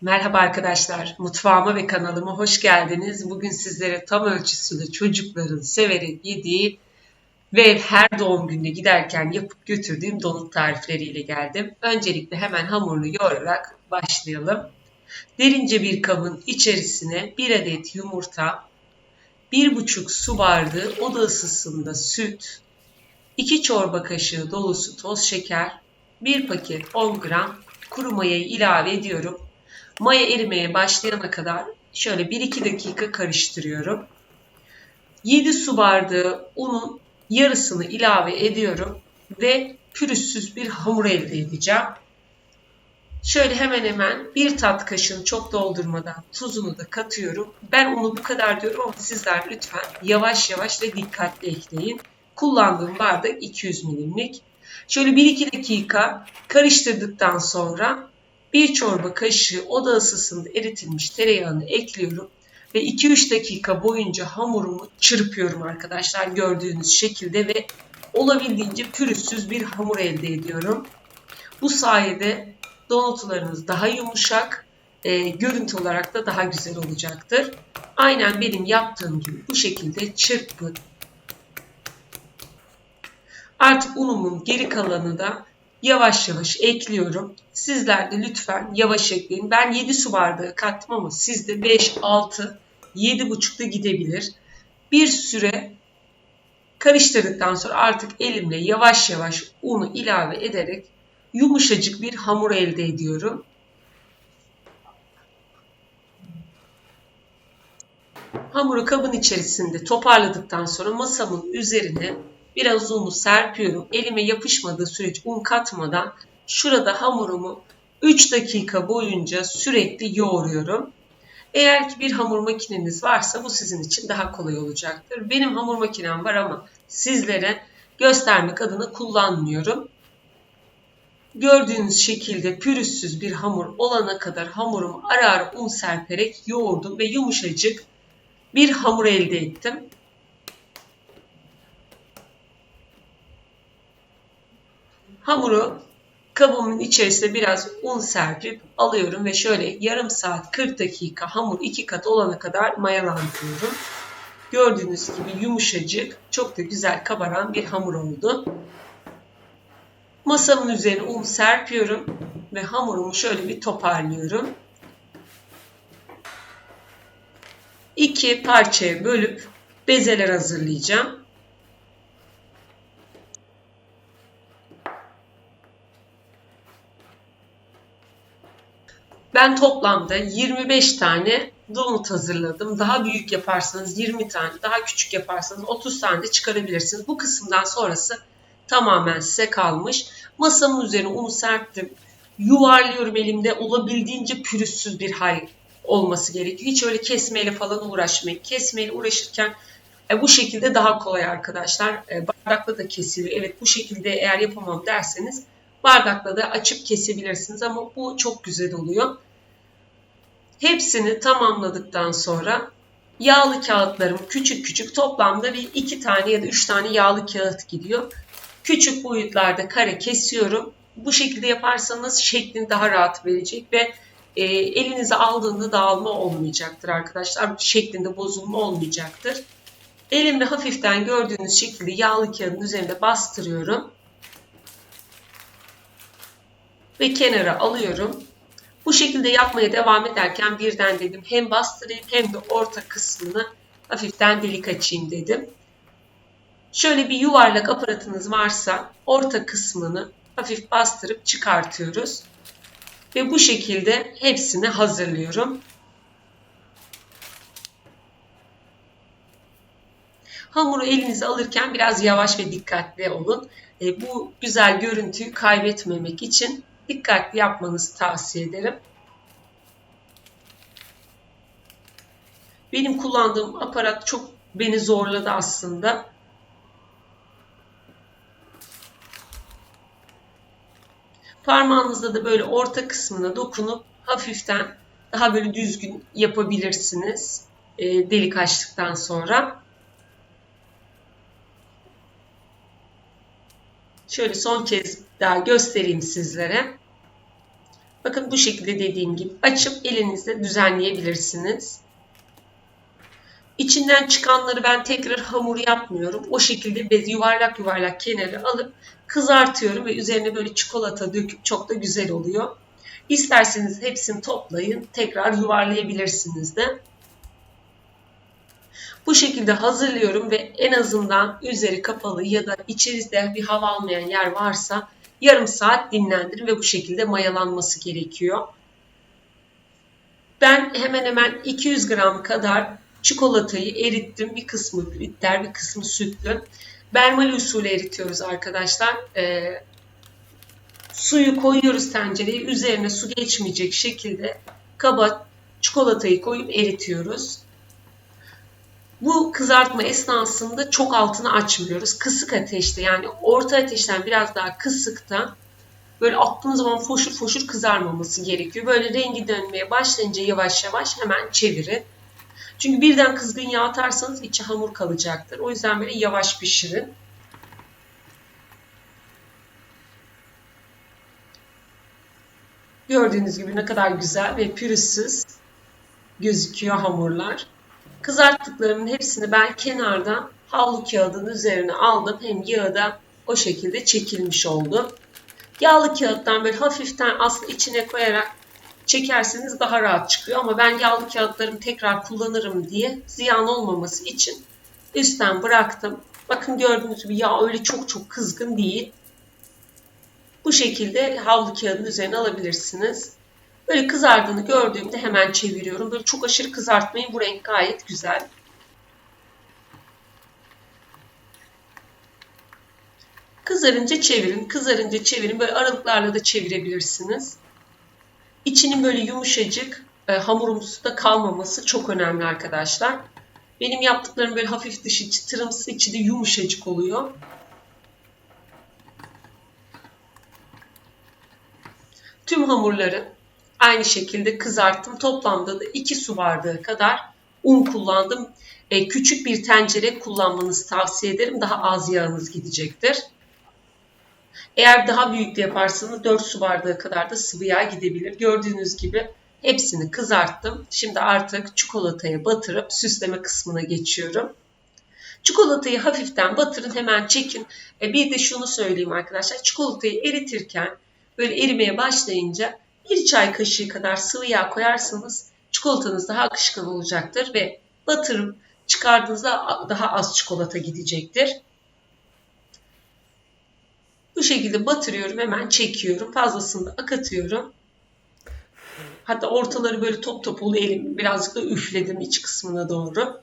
Merhaba arkadaşlar, mutfağıma ve kanalıma hoş geldiniz. Bugün sizlere tam ölçüsüyle çocukların severek yediği ve her doğum gününe giderken yapıp götürdüğüm donut tarifleriyle geldim. Öncelikle hemen hamurunu yoğurarak başlayalım. Derince bir kabın içerisine bir adet yumurta, bir buçuk su bardağı oda ısısında süt, 2 çorba kaşığı dolusu toz şeker, 1 paket 10 gram kuru mayayı ilave ediyorum Maya erimeye başlayana kadar şöyle 1-2 dakika karıştırıyorum. 7 su bardağı unun yarısını ilave ediyorum ve pürüzsüz bir hamur elde edeceğim. Şöyle hemen hemen bir tat kaşığını çok doldurmadan tuzunu da katıyorum. Ben unu bu kadar diyorum ama sizler lütfen yavaş yavaş ve dikkatli ekleyin. Kullandığım bardak 200 milimlik. Şöyle 1-2 dakika karıştırdıktan sonra bir çorba kaşığı oda ısısında eritilmiş tereyağını ekliyorum ve 2-3 dakika boyunca hamurumu çırpıyorum arkadaşlar gördüğünüz şekilde ve olabildiğince pürüzsüz bir hamur elde ediyorum. Bu sayede donutlarınız daha yumuşak, e, görüntü olarak da daha güzel olacaktır. Aynen benim yaptığım gibi bu şekilde çırpın. Artık unumun geri kalanı da yavaş yavaş ekliyorum. Sizler de lütfen yavaş ekleyin. Ben 7 su bardağı kattım ama sizde 5, 6, 7,5'da gidebilir. Bir süre karıştırdıktan sonra artık elimle yavaş yavaş unu ilave ederek yumuşacık bir hamur elde ediyorum. Hamuru kabın içerisinde toparladıktan sonra masamın üzerine Biraz unu serpiyorum. Elime yapışmadığı sürece un katmadan şurada hamurumu 3 dakika boyunca sürekli yoğuruyorum. Eğer ki bir hamur makineniz varsa bu sizin için daha kolay olacaktır. Benim hamur makinem var ama sizlere göstermek adına kullanmıyorum. Gördüğünüz şekilde pürüzsüz bir hamur olana kadar hamurumu ara ara un serperek yoğurdum ve yumuşacık bir hamur elde ettim. Hamuru kabımın içerisine biraz un serpip alıyorum ve şöyle yarım saat 40 dakika hamur iki kat olana kadar mayalandırıyorum. Gördüğünüz gibi yumuşacık, çok da güzel kabaran bir hamur oldu. Masamın üzerine un serpiyorum ve hamurumu şöyle bir toparlıyorum. İki parçaya bölüp bezeler hazırlayacağım. Ben toplamda 25 tane donut hazırladım. Daha büyük yaparsanız 20 tane, daha küçük yaparsanız 30 tane de çıkarabilirsiniz. Bu kısımdan sonrası tamamen size kalmış. Masamın üzerine unu serptim. Yuvarlıyorum elimde olabildiğince pürüzsüz bir hal olması gerekiyor. Hiç öyle kesmeyle falan uğraşmayın. Kesmeyle uğraşırken e, bu şekilde daha kolay arkadaşlar. E, bardakla da kesiliyor. Evet bu şekilde eğer yapamam derseniz bardakla da açıp kesebilirsiniz ama bu çok güzel oluyor. Hepsini tamamladıktan sonra yağlı kağıtlarım küçük küçük toplamda bir iki tane ya da üç tane yağlı kağıt gidiyor. Küçük boyutlarda kare kesiyorum. Bu şekilde yaparsanız şeklini daha rahat verecek ve e, elinize aldığında dağılma olmayacaktır arkadaşlar. Şeklinde bozulma olmayacaktır. Elimle hafiften gördüğünüz şekilde yağlı kağıdın üzerinde bastırıyorum. Ve kenara alıyorum. Bu şekilde yapmaya devam ederken birden dedim hem bastırayım hem de orta kısmını hafiften delik açayım dedim. Şöyle bir yuvarlak aparatınız varsa orta kısmını hafif bastırıp çıkartıyoruz. Ve bu şekilde hepsini hazırlıyorum. Hamuru elinize alırken biraz yavaş ve dikkatli olun. E, bu güzel görüntüyü kaybetmemek için dikkatli yapmanızı tavsiye ederim. Benim kullandığım aparat çok beni zorladı aslında. Parmağınızla da böyle orta kısmına dokunup hafiften daha böyle düzgün yapabilirsiniz. E, delik açtıktan sonra. Şöyle son kez daha göstereyim sizlere. Bakın bu şekilde dediğim gibi açıp elinizle düzenleyebilirsiniz. İçinden çıkanları ben tekrar hamur yapmıyorum. O şekilde bez yuvarlak yuvarlak kenara alıp kızartıyorum ve üzerine böyle çikolata döküp çok da güzel oluyor. İsterseniz hepsini toplayın. Tekrar yuvarlayabilirsiniz de. Bu şekilde hazırlıyorum ve en azından üzeri kapalı ya da içerisinde bir hava almayan yer varsa yarım saat dinlendirin ve bu şekilde mayalanması gerekiyor. Ben hemen hemen 200 gram kadar çikolatayı erittim. Bir kısmı bitter, bir kısmı sütlü. Bermali usulü eritiyoruz arkadaşlar. Ee, suyu koyuyoruz tencereye. Üzerine su geçmeyecek şekilde kaba çikolatayı koyup eritiyoruz. Bu kızartma esnasında çok altını açmıyoruz. Kısık ateşte yani orta ateşten biraz daha kısıkta böyle attığınız zaman foşur foşur kızarmaması gerekiyor. Böyle rengi dönmeye başlayınca yavaş yavaş hemen çevirin. Çünkü birden kızgın yağ atarsanız içi hamur kalacaktır. O yüzden böyle yavaş pişirin. Gördüğünüz gibi ne kadar güzel ve pürüzsüz gözüküyor hamurlar. Kızarttıklarımın hepsini ben kenardan havlu kağıdının üzerine aldım. Hem yağı da o şekilde çekilmiş oldu. Yağlı kağıttan böyle hafiften aslında içine koyarak çekerseniz daha rahat çıkıyor. Ama ben yağlı kağıtlarımı tekrar kullanırım diye ziyan olmaması için üstten bıraktım. Bakın gördüğünüz gibi yağ öyle çok çok kızgın değil. Bu şekilde havlu kağıdının üzerine alabilirsiniz. Böyle kızardığını gördüğümde hemen çeviriyorum. Böyle çok aşırı kızartmayın. Bu renk gayet güzel. Kızarınca çevirin. Kızarınca çevirin. Böyle aralıklarla da çevirebilirsiniz. İçinin böyle yumuşacık, e, hamurumsu da kalmaması çok önemli arkadaşlar. Benim yaptıklarım böyle hafif dışı çıtırımsı, içi de yumuşacık oluyor. Tüm hamurları aynı şekilde kızarttım. Toplamda da 2 su bardağı kadar un kullandım. E, küçük bir tencere kullanmanızı tavsiye ederim. Daha az yağınız gidecektir. Eğer daha büyük de yaparsanız 4 su bardağı kadar da sıvı yağ gidebilir. Gördüğünüz gibi hepsini kızarttım. Şimdi artık çikolataya batırıp süsleme kısmına geçiyorum. Çikolatayı hafiften batırın hemen çekin. E bir de şunu söyleyeyim arkadaşlar. Çikolatayı eritirken böyle erimeye başlayınca bir çay kaşığı kadar sıvı yağ koyarsanız çikolatanız daha akışkan olacaktır ve batırıp çıkardığınızda daha az çikolata gidecektir. Bu şekilde batırıyorum hemen çekiyorum. Fazlasını da akatıyorum. Hatta ortaları böyle top top oluyor elim. Birazcık da üfledim iç kısmına doğru.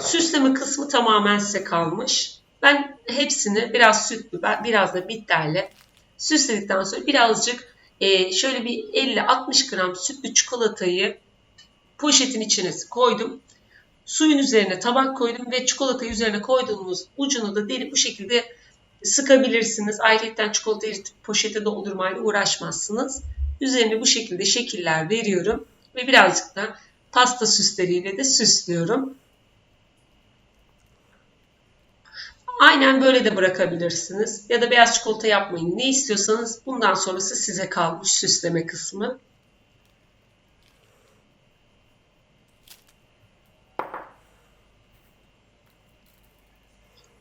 Süsleme kısmı tamamen size kalmış. Ben hepsini biraz sütlü, biraz da bitterle süsledikten sonra birazcık e, şöyle bir 50-60 gram sütlü çikolatayı poşetin içine koydum. Suyun üzerine tabak koydum ve çikolatayı üzerine koyduğumuz ucunu da delip bu şekilde sıkabilirsiniz. Ayrıca çikolata eritip poşete doldurmayla uğraşmazsınız. Üzerine bu şekilde şekiller veriyorum ve birazcık da pasta süsleriyle de süslüyorum. Aynen böyle de bırakabilirsiniz. Ya da beyaz çikolata yapmayın. Ne istiyorsanız bundan sonrası size kalmış süsleme kısmı.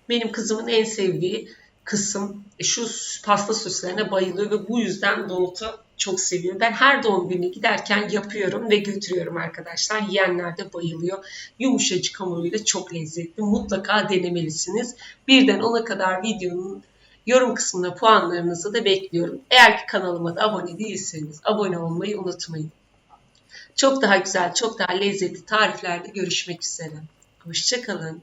Benim kızımın en sevdiği kısım e, şu pasta süslerine bayılıyor ve bu yüzden donutu çok seviyor. Ben her doğum günü giderken yapıyorum ve götürüyorum arkadaşlar. Yiyenler de bayılıyor. Yumuşacık hamuruyla çok lezzetli. Mutlaka denemelisiniz. Birden ona kadar videonun yorum kısmına puanlarınızı da bekliyorum. Eğer ki kanalıma da abone değilseniz abone olmayı unutmayın. Çok daha güzel, çok daha lezzetli tariflerde görüşmek üzere. Hoşçakalın.